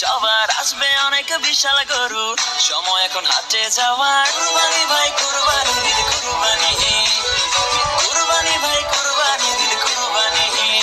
সবার, আসবে অনেক বিশাল গরু। সময় এখন হাটে যাওয়ার। কুরবানি ভাই, কুরবানি দিল কুরবানি। কুরবানি ভাই, কুরবানি দিল কুরবানি।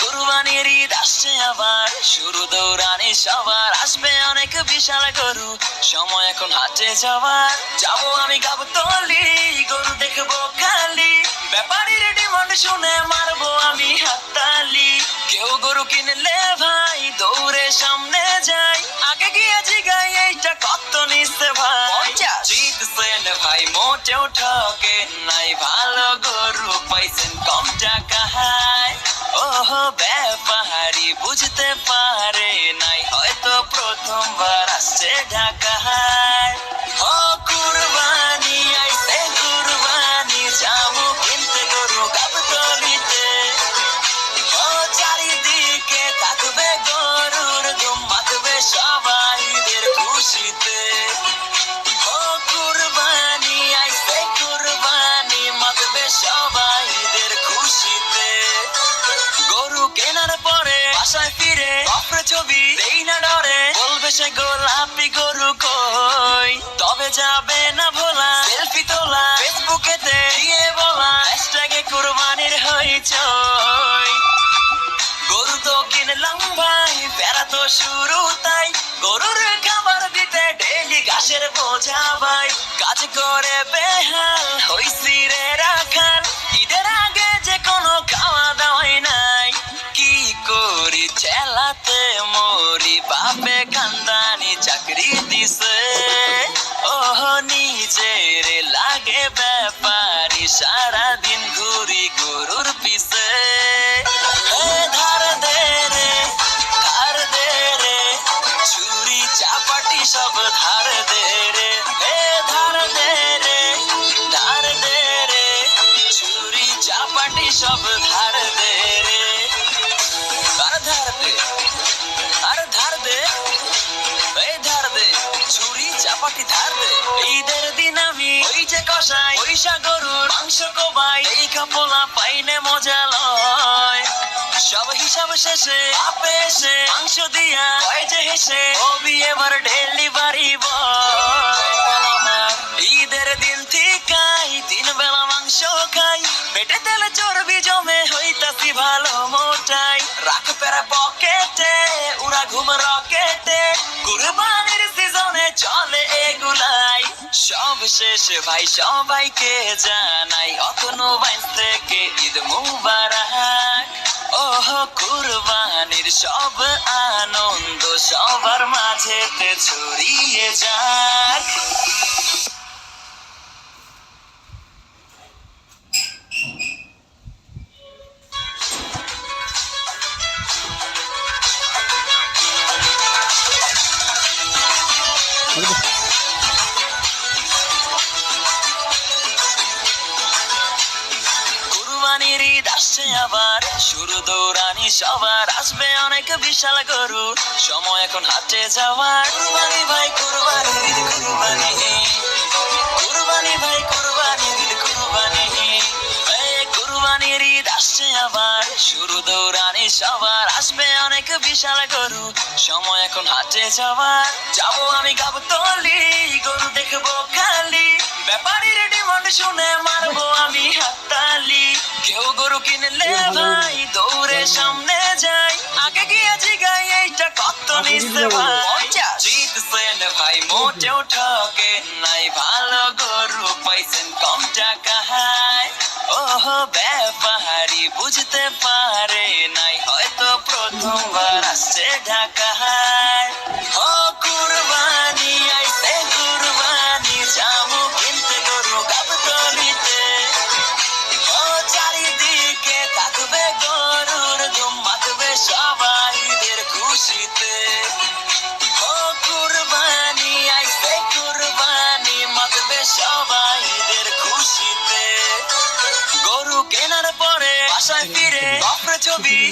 কুরবানির ঈদ আসছে আবার। শুরু দৌড়ানি সবার। আসবে অনেক বিশাল গরু। সময় এখন হাটে যাওয়ার। যাব আমি গাবো তলি গরু দেখব খালি। ব্যাপারীর ডিমান্ড শুনে মারবো আমি হাততালি। কেউ গরু কিনলে ভাই দৌড়ে সামনে যাই। আগে গিয়ে জিগাই এইটা কত নিচ্ছে ভাই? জিতছেন ভাই মোটেও ঠকে নাই। ভালো গরু পাইছেন কম টাকায় ওহ ব্যাপারি বুঝতে পারে নাই। হয়তো প্রথমবার আসছে ঢাকায় ছবি দেই না ডরে বলবে সে গোলাপি গরু কই? তবে যাবে না ভোলা, সেলফি তোলা ফেসবুকেতে দিয়ে বলা হ্যাশট্যাগে কুরবানির হইচই। গরু তো কিনলাম ভাই বেড়া তো শুরু তাই। গরুর খাবার দিতে ডেলি ঘাসের বোঝা ভাই। কাজ করে বেহাল হইছি রে রাখাল ঈদের মরি বাপে কান্দানি চাকরি দিছে। ওহ নিজের লাগে ব্যাপারি সারাদিন ঘুরি গরুর পিছে। ঈদের দিন আমি ওই যে কষাই পয়সা গরুর মাংস কোবাই এই কাপলা পাইনে মজা লয়। সব হিসাব শেষে আপে এসে মাংস দিয়া যে হেসে হবি এবার ডেলিভারি ঈদের দিন ঠিকাই তিন বেলা মাংস খাই। পেটে তেলে চর্বি জমে হইতাছি ভালো মোটাই। রাখ পেরা পকেটে উড়া ঘুম রকেটে। সব শেষ ভাই সবাইকে জানাই অখনো বাইন থেকে ঈদ মুবারক। ওহ, কুরবানির সব আনন্দ সবার মাঝেতে ছড়িয়ে যাক। সবার, আসবে অনেক বিশাল গরু। সময় এখন হাটে যাওয়ার। কুরবানি ভাই, কুরবানি দিল কুরবানি কুরবানি ভাই, কুরবানি দিল কুরবানি কুরবানির আসছে আবার। শুরু দৌড়ানি সবার। আসবে অনেক বিশাল গরু। সময় এখন হাটে যাওয়ার। যাব আমি গাবো তলি গরু দেখব খালি। ব্যাপারীর ডিমান্ড শুনে মারবো আমি হাততালি। কেউ গরু কিনলে ভাই দৌড়ে সামনে যাই। আগে গিয়ে জিগাই এইটা কত নিচ্ছে ভাই? জিতছেন ভাই মোটেও ঠকে নাই ভালো গরু পাইছেন কম টাকায় ওহ ব্যাপারি বুঝতে পারে নাই হয়তো প্রথমবার আসছে ঢাকায়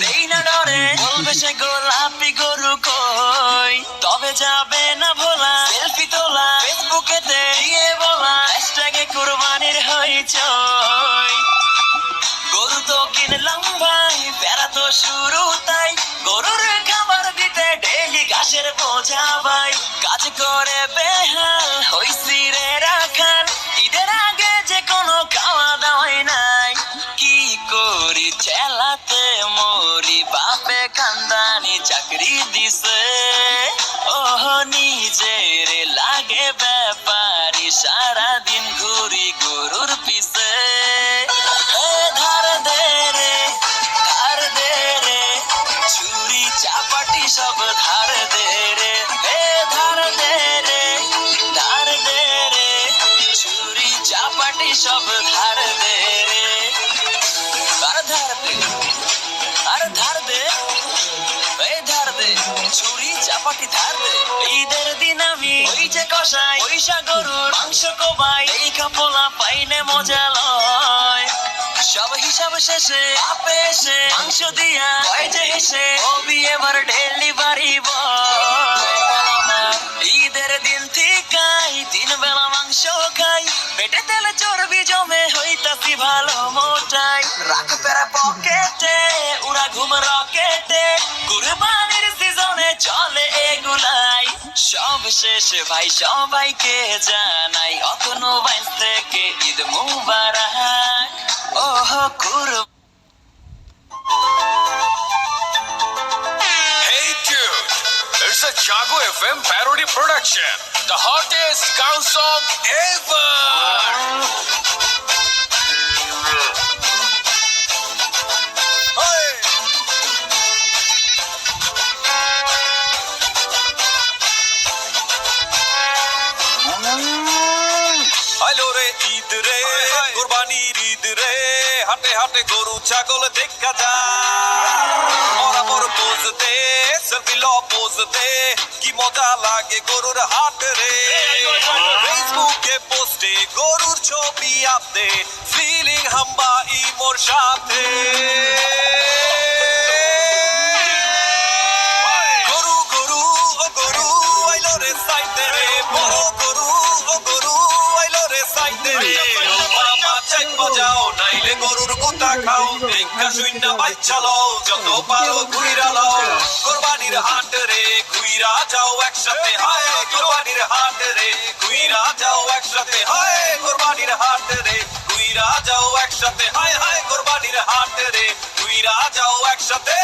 দেই না ডরে বলবে সে গোলাপি গরু কই? তবে যাবে না ভোলা সেলফি তোলা ফেসবুকেতে দিয়ে বলা হ্যাশট্যাগে কুরবানির হইচই। গরু তো কিনলাম ভাই বেড়া তো শুরু তাই। গরুর খাবার দিতে ডেলি ঘাস চাষের বোঝা ভাই। কাজ করে চাকরি দিছে। ওহ, নিজের লাগে ব্যাপারি, সারাদিন ঘুরি গরুর পিছে। ধার দে রে ধার রে চাপাটি সব রে রে ধার রে চাপাটি সব ধার চাপাটি ধার ঈদের দিন আমি ওই যে কষাই পয়সা গরুর মাংস কোবাই এই কাপলা পাইনে মজা লয়। সব হিসাব শেষে আপে এসে মাংস দিয়া কয় যে হেসে এবার ঈদের দিন ঠিকাই তিন বেলা মাংস খাই। পেটে তেলে চর্বি জমে হইতাছি ভালো মোটাই। রাখ পেরা পকেটে উড়া ঘুম রকেটে। কুরবানির সব শেষে ভাই সবাইকে জানাই অতন বাইস থেকে ঈদ মুবারক ওহ কুর it's a Jago FM parody production. The hottest count song ever. হাটে হাটে গরু, ছাগল দেখা যায়। বরাবর পোজ দে সেলফি ল পোজ দে কি মজা লাগে গরুর হাট রে। ফেসবুকে পোস্টে গরুর ছবি আপদে ফিলিং হাম্বা ইমোর সাথে। বাজাও, নাইলে গরুর গুতা খাও। দেখা শুইনা বাইচালো যত পারো ঘুইরা লাও। কোরবানির হাট রে, ঘুইরা যাও একসাথে। হায়, কোরবানির হাট রে, ঘুইরা যাও একসাথে। হায়, কোরবানির হাট রে, ঘুইরা যাও একসাথে। হায় হায়, কোরবানির হাট রে, ঘুইরা যাও একসাথে।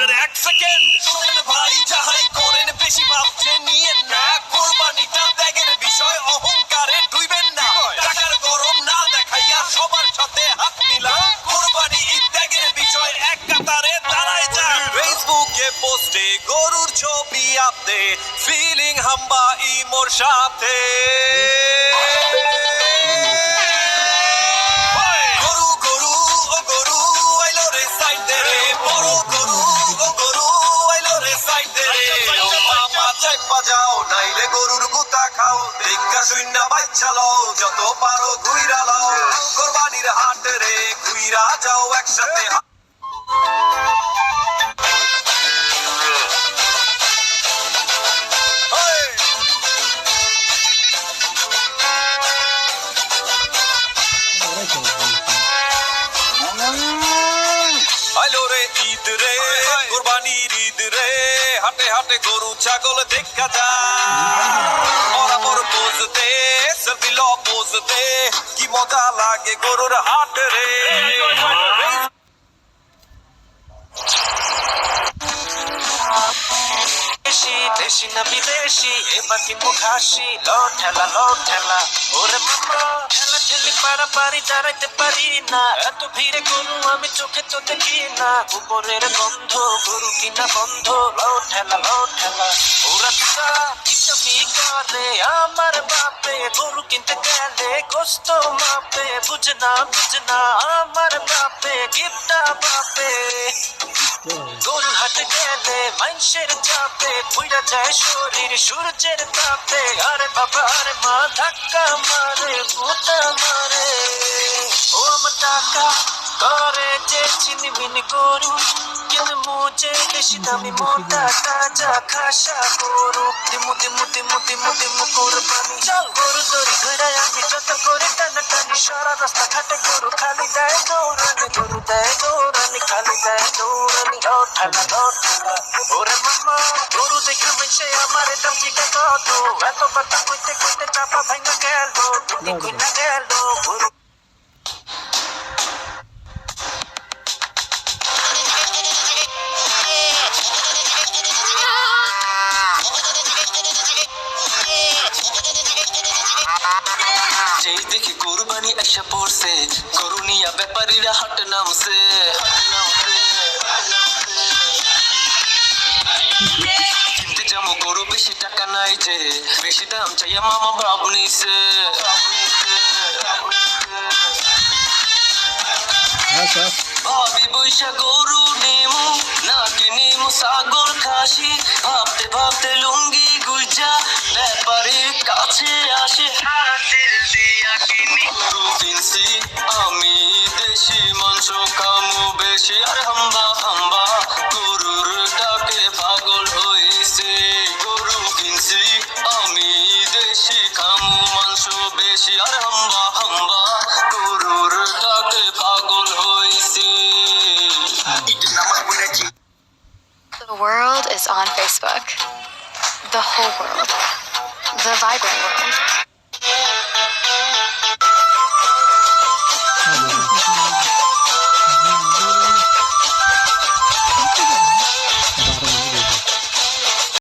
An the again. দেখা শুইনা বাইচালো যত পারো ঘুইরা লাও। কোরবানির হাট রে ঘুইরা যাও একসাথে। হাটে হাটে গরু, ছাগল দেখা যায়। বরাবর পোজ দে সেলফি ল পোজ কি মজা লাগে গরুর হাট দেশি না বিদেশি, এবার কিনবো খাসি। লো ঠেলা লো ঠেলা। ওরে মামা, ঠেলা ঠেলি পারাপারি দাঁড়াইতে পারি না। এত ভিড়ে গরু আমি চোখে তো দেখি না। উপরের গন্ধ, গরু কিনা বন্ধ। লো ঠেলা লো ঠেলা। ওরা দুরা কিচমি করে, আমার বাপে গরু কিনতে গেলে কষ্ট মাপে। বুঝনা বুঝনা আমার বাপে গিফটা বাপে। গরুর হাটে গেলে মানুষের চাপে। পুইরা যায় শরীর সূর্যের তাপে আরে বাবা আরে মা ধাক্কা মারে গোটা মারে। ও আমার টাকা করে যে চিনি মিনি গরু, কিন্তু মুজে বেশি দামি মোটা তাজা খাসা গরু। দিমু দিমু দিমু দিমু দিমু কোরবানি। চল গরু দড়ি ধরে আমি যত করে টানা টানি সারা রাস্তা ঘাটে গরু খালি দেয় দৌড়ানি, গরু দেয় দৌড়ানি, খালি দেয় দৌড়ানি ও ঠালা ও ঠালা ওরে মামা দেখে মিশে আমার দাম জিগা কত এত কথা কইতে কইতে চাপা ভাঙা গেল তুমি কইনা গেল গরু যেই দেখি কোরবানি এসে পড়ছে গরু নিয়া ব্যাপারীরা হাট নামছে কিনতে যাব গরু বেশি টাকা নাই যে বেশি দাম চাইয়া মামা ভাব নিছে। ভাবি বৈশা গরু নেমু নাকি নেমু সাগর খাসি ভাবতে ভাবতে লুঙ্গি গুজা ব্যাপারীর কাছে আসে। কিনছি আমি দেশি মাংস খামু বেশি আর হাম্বা হাম্বা। দেশি খামু মাংস বেশি আর হাম্বা হাম্বা গরুর ডাকে পাগল হয়েছে The world is on Facebook. The whole world. The vibrant world.